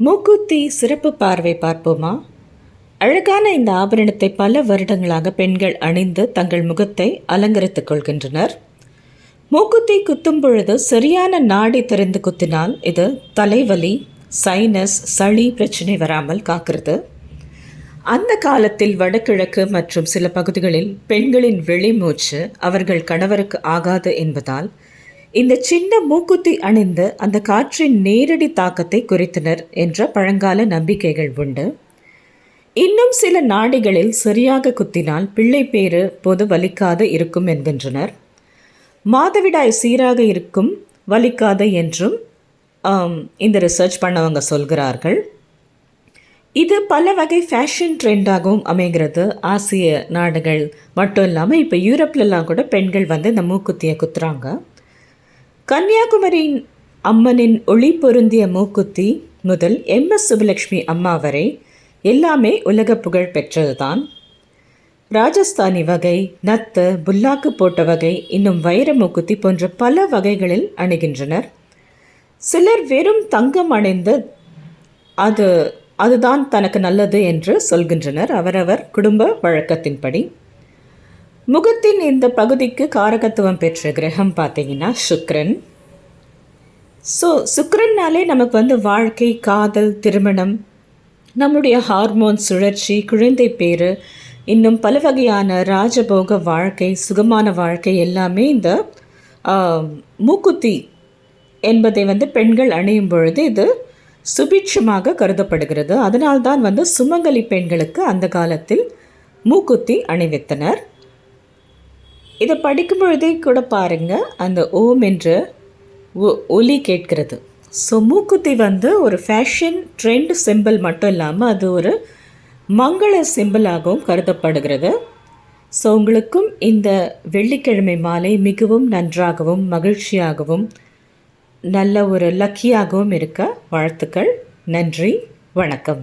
மூக்குத்தி சிறப்பு பார்வை பார்ப்போமா? அழகான இந்த ஆபரணத்தை பல வருடங்களாக பெண்கள் அணிந்து தங்கள் முகத்தை அலங்கரித்துக் கொள்கின்றனர். மூக்குத்தி குத்தும் பொழுது சரியான நாடி தெரிந்து குத்தினால் இது தலைவலி சைனஸ் சளி பிரச்சனை வராமல் காக்கிறது. அந்த காலத்தில் வடகிழக்கு மற்றும் சில பகுதிகளில் பெண்களின் வெளிமூச்சு அவர்கள் கணவருக்கு ஆகாது என்பதால் இந்த சின்ன மூக்குத்தி அணிந்து அந்த காற்றின் நேரடி தாக்கத்தை குறித்தனர் என்ற பழங்கால நம்பிக்கைகள் உண்டு. இன்னும் சில நாடிகளில் சரியாக குத்தினால் பிள்ளை பேறு பொது வலிக்காத இருக்கும் என்கின்றனர். மாதவிடாய் சீராக இருக்கும் வலிக்காத என்றும் இந்த ரிசர்ச் பண்ணவங்க சொல்கிறார்கள். இது பல வகை ஃபேஷன் ட்ரெண்டாகவும் அமைகிறது. ஆசிய நாடுகள் மட்டும் இல்லாமல் இப்போ யூரோப்லலாம் கூட பெண்கள் வந்து இந்த மூக்குத்தியை குத்துறாங்க. கன்னியாகுமரியின் அம்மனின் ஒளி பொருந்திய மூக்குத்தி முதல் எம். எஸ். சுபலட்சுமி அம்மா வரை எல்லாமே உலக புகழ் பெற்றதுதான். ராஜஸ்தானி வகை நத்து புல்லாக்கு போட்ட வகை இன்னும் வைர மூக்குத்தி போன்ற பல வகைகளில் அணுகின்றனர். சிலர் வெறும் தங்கம் அணிந்து அது அதுதான் தனக்கு நல்லது என்று சொல்கின்றனர். அவரவர் குடும்ப வழக்கத்தின்படி முகத்தின் இந்த பகுதிக்கு காரகத்துவம் பெற்ற கிரகம் பார்த்தீங்கன்னா சுக்ரன். ஸோ சுக்ரன்னாலே நமக்கு வந்து வாழ்க்கை காதல் திருமணம் நம்முடைய ஹார்மோன் சுழற்சி குழந்தை பேறு இன்னும் பல வகையான ராஜபோக வாழ்க்கை சுகமான வாழ்க்கை எல்லாமே இந்த மூக்குத்தி என்பதை வந்து பெண்கள் அணியும் பொழுது இது சுபிட்சமாக கருதப்படுகிறது. அதனால்தான் வந்து சுமங்கலி பெண்களுக்கு அந்த காலத்தில் மூக்குத்தி அணிவித்தனர். இதை படிக்கும் பொழுதே கூட பாருங்கள் அந்த ஓம் என்ற ஒ- ஒலி கேட்கிறது. ஸோ மூக்குத்தி வந்து ஒரு ஃபேஷன் ட்ரெண்ட் சிம்பிள் மட்டும் இல்லாமல் அது ஒரு மங்கள சிம்பிளாகவும் கருதப்படுகிறது. ஸோ உங்களுக்கும் இந்த வெள்ளிக்கிழமை மாலை மிகவும் நன்றாகவும் மகிழ்ச்சியாகவும் நல்ல ஒரு லக்கியாகவும் இருக்க வாழ்த்துக்கள். நன்றி வணக்கம்.